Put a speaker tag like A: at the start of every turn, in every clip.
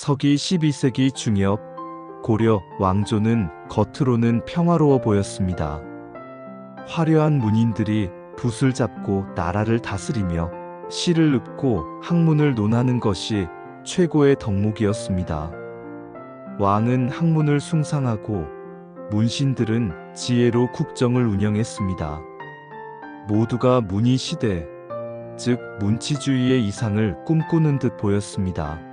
A: 서기 12세기 중엽 고려 왕조는 겉으로는 평화로워 보였습니다. 화려한 문인들이 붓을 잡고 나라를 다스리며 시를 읊고 학문을 논하는 것이 최고의 덕목이었습니다. 왕은 학문을 숭상하고 문신들은 지혜로 국정을 운영했습니다. 모두가 문의 시대, 즉 문치주의의 이상을 꿈꾸는 듯 보였습니다.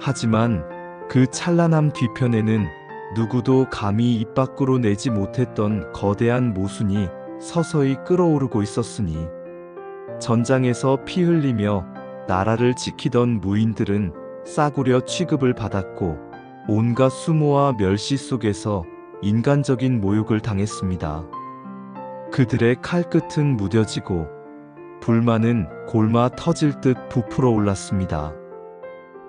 A: 하지만 그 찬란함 뒤편에는 누구도 감히 입 밖으로 내지 못했던 거대한 모순이 서서히 끓어오르고 있었으니 전장에서 피 흘리며 나라를 지키던 무인들은 싸구려 취급을 받았고 온갖 수모와 멸시 속에서 인간적인 모욕을 당했습니다. 그들의 칼끝은 무뎌지고 불만은 골마 터질 듯 부풀어 올랐습니다.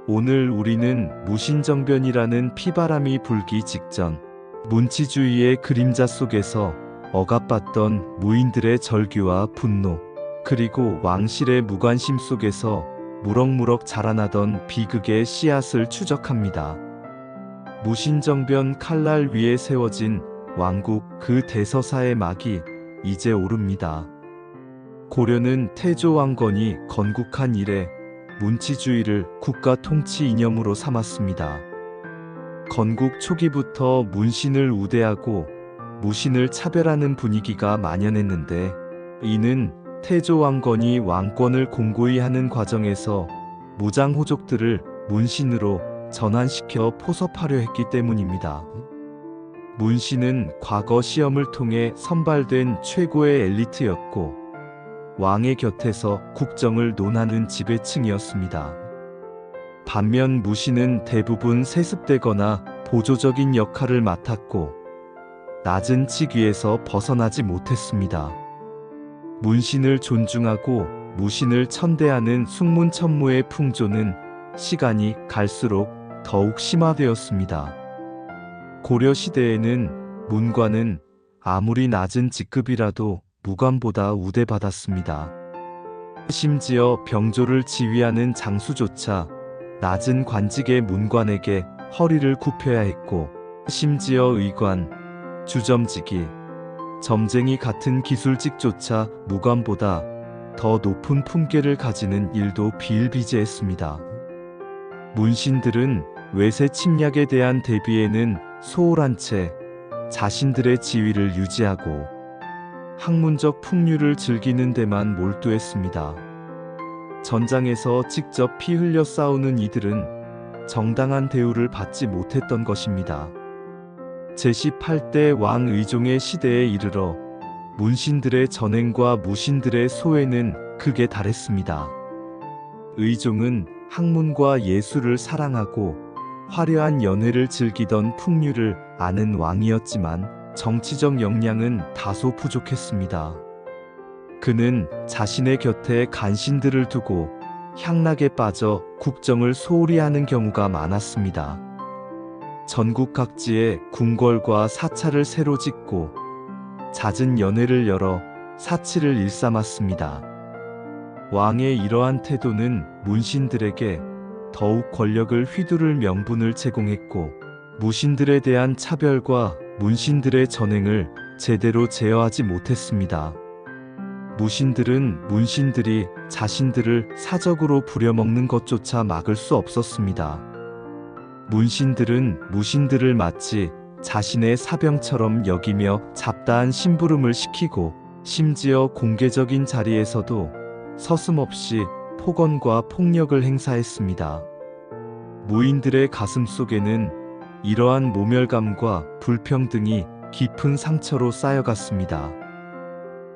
A: 오늘 우리는 무신정변이라는 피바람이 불기 직전 문치주의의 그림자 속에서 억압받던 무인들의 절규와 분노 그리고 왕실의 무관심 속에서 무럭무럭 자라나던 비극의 씨앗을 추적합니다. 무신정변 칼날 위에 세워진 왕국 그 대서사의 막이 이제 오릅니다. 고려는 태조 왕건이 건국한 이래 문치주의를 국가 통치 이념으로 삼았습니다. 건국 초기부터 문신을 우대하고 무신을 차별하는 분위기가 만연했는데 이는 태조 왕건이 왕권을 공고히 하는 과정에서 무장 호족들을 문신으로 전환시켜 포섭하려 했기 때문입니다. 문신은 과거 시험을 통해 선발된 최고의 엘리트였고 왕의 곁에서 국정을 논하는 지배층이었습니다. 반면 무신은 대부분 세습되거나 보조적인 역할을 맡았고 낮은 직위에서 벗어나지 못했습니다. 문신을 존중하고 무신을 천대하는 숙문천무의 풍조는 시간이 갈수록 더욱 심화되었습니다. 고려 시대에는 문관은 아무리 낮은 직급이라도 무관보다 우대받았습니다. 심지어 병조를 지휘하는 장수조차 낮은 관직의 문관에게 허리를 굽혀야 했고, 심지어 의관, 주점직이, 점쟁이 같은 기술직조차 무관보다 더 높은 품계를 가지는 일도 비일비재했습니다. 문신들은 외세 침략에 대한 대비에는 소홀한 채 자신들의 지위를 유지하고 학문적 풍류를 즐기는 데만 몰두했습니다. 전장에서 직접 피 흘려 싸우는 이들은 정당한 대우를 받지 못했던 것입니다. 제18대 왕 의종의 시대에 이르러 문신들의 전행과 무신들의 소외는 극에 달했습니다. 의종은 학문과 예술을 사랑하고 화려한 연회를 즐기던 풍류를 아는 왕이었지만 정치적 역량은 다소 부족했습니다. 그는 자신의 곁에 간신들을 두고 향락에 빠져 국정을 소홀히 하는 경우가 많았습니다. 전국 각지에 궁궐과 사찰을 새로 짓고 잦은 연회를 열어 사치를 일삼았습니다. 왕의 이러한 태도는 문신들에게 더욱 권력을 휘두를 명분을 제공했고 무신들에 대한 차별과 문신들의 전행을 제대로 제어하지 못했습니다. 무신들은 문신들이 자신들을 사적으로 부려먹는 것조차 막을 수 없었습니다. 문신들은 무신들을 마치 자신의 사병처럼 여기며 잡다한 심부름을 시키고 심지어 공개적인 자리에서도 서슴없이 폭언과 폭력을 행사했습니다. 무인들의 가슴 속에는 이러한 모멸감과 불평등이 깊은 상처로 쌓여갔습니다.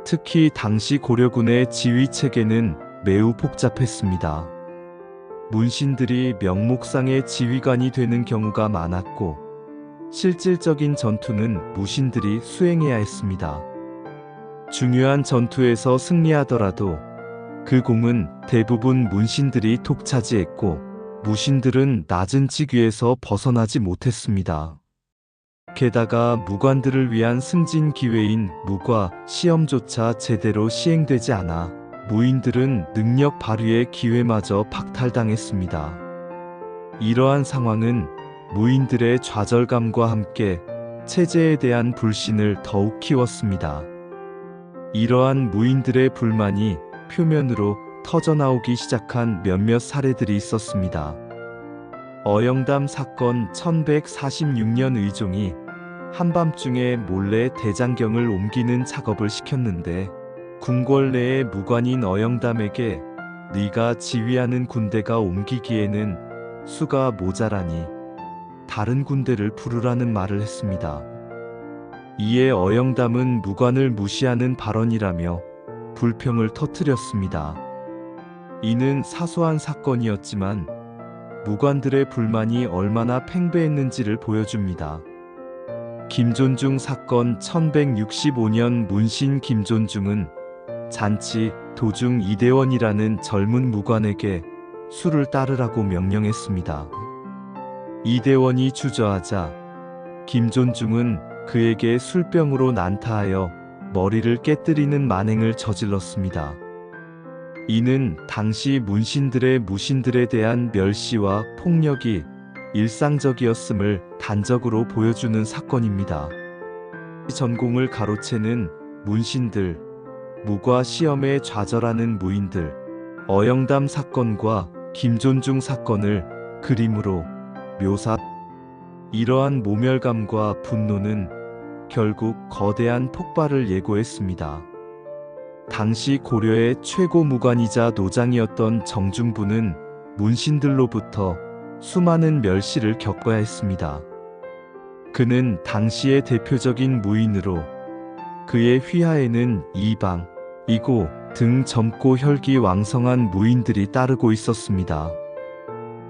A: 특히 당시 고려군의 지휘 체계는 매우 복잡했습니다. 문신들이 명목상의 지휘관이 되는 경우가 많았고, 실질적인 전투는 무신들이 수행해야 했습니다. 중요한 전투에서 승리하더라도 그 공은 대부분 문신들이 독차지했고, 무신들은 낮은 직위에서 벗어나지 못했습니다. 게다가 무관들을 위한 승진 기회인 무과 시험조차 제대로 시행되지 않아 무인들은 능력 발휘의 기회마저 박탈당했습니다. 이러한 상황은 무인들의 좌절감과 함께 체제에 대한 불신을 더욱 키웠습니다. 이러한 무인들의 불만이 표면으로 터져나오기 시작한 몇몇 사례들이 있었습니다. 어영담 사건 1146년 의종이 한밤중에 몰래 대장경을 옮기는 작업을 시켰는데 궁궐 내의 무관인 어영담에게 네가 지휘하는 군대가 옮기기에는 수가 모자라니 다른 군대를 부르라는 말을 했습니다. 이에 어영담은 무관을 무시하는 발언이라며 불평을 터뜨렸습니다. 이는 사소한 사건이었지만 무관들의 불만이 얼마나 팽배했는지를 보여줍니다. 김존중 사건 1165년 문신 김존중은 잔치 도중 이대원이라는 젊은 무관에게 술을 따르라고 명령했습니다. 이대원이 주저하자 김존중은 그에게 술병으로 난타하여 머리를 깨뜨리는 만행을 저질렀습니다. 이는 당시 문신들의 무신들에 대한 멸시와 폭력이 일상적이었음을 단적으로 보여주는 사건입니다. 전공을 가로채는 문신들, 무과 시험에 좌절하는 무인들, 어영담 사건과 김존중 사건을 그림으로 묘사. 이러한 모멸감과 분노는 결국 거대한 폭발을 예고했습니다. 당시 고려의 최고 무관이자 노장이었던 정중부는 문신들로부터 수많은 멸시를 겪어야 했습니다. 그는 당시의 대표적인 무인으로 그의 휘하에는 이방, 이고 등 젊고 혈기 왕성한 무인들이 따르고 있었습니다.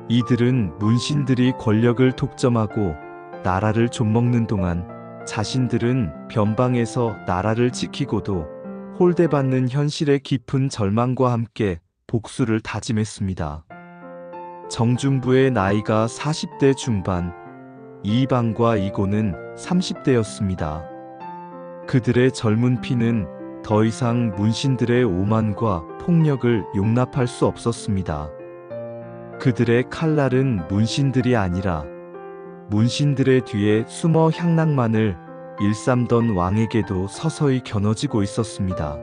A: 이들은 문신들이 권력을 독점하고 나라를 좀먹는 동안 자신들은 변방에서 나라를 지키고도 홀대받는 현실의 깊은 절망과 함께 복수를 다짐했습니다. 정중부의 나이가 40대 중반, 이방과 이고는 30대였습니다. 그들의 젊은 피는 더 이상 문신들의 오만과 폭력을 용납할 수 없었습니다. 그들의 칼날은 문신들이 아니라 문신들의 뒤에 숨어 향락만을 일삼던 왕에게도 서서히 겨눠지고 있었습니다.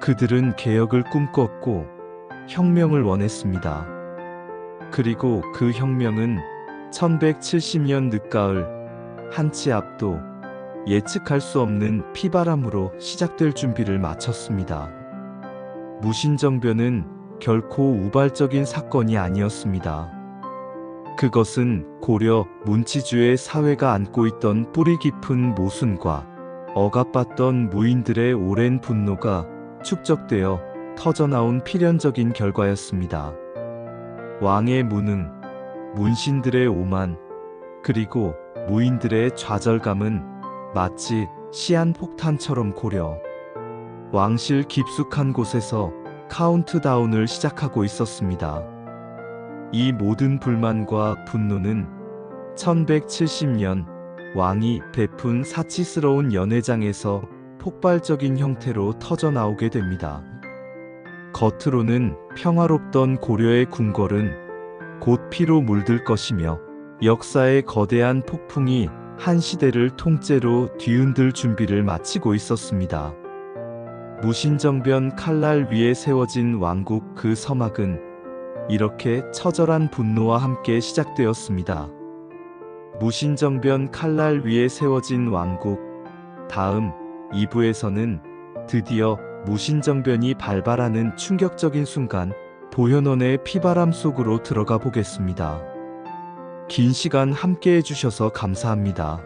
A: 그들은 개혁을 꿈꿨고 혁명을 원했습니다. 그리고 그 혁명은 1170년 늦가을 한치 앞도 예측할 수 없는 피바람으로 시작될 준비를 마쳤습니다. 무신정변은 결코 우발적인 사건이 아니었습니다. 그것은 고려 문치주의 사회가 안고 있던 뿌리 깊은 모순과 억압받던 무인들의 오랜 분노가 축적되어 터져나온 필연적인 결과였습니다. 왕의 무능, 문신들의 오만, 그리고 무인들의 좌절감은 마치 시한폭탄처럼 고려 왕실 깊숙한 곳에서 카운트다운을 시작하고 있었습니다. 이 모든 불만과 분노는 1170년 왕이 베푼 사치스러운 연회장에서 폭발적인 형태로 터져 나오게 됩니다. 겉으로는 평화롭던 고려의 궁궐은 곧 피로 물들 것이며 역사의 거대한 폭풍이 한 시대를 통째로 뒤흔들 준비를 마치고 있었습니다. 무신정변 칼날 위에 세워진 왕국 그 서막은 이렇게 처절한 분노와 함께 시작되었습니다. 무신정변 칼날 위에 세워진 왕국 다음 2부에서는 드디어 무신정변이 발발하는 충격적인 순간 보현원의 피바람 속으로 들어가 보겠습니다. 긴 시간 함께 해주셔서 감사합니다.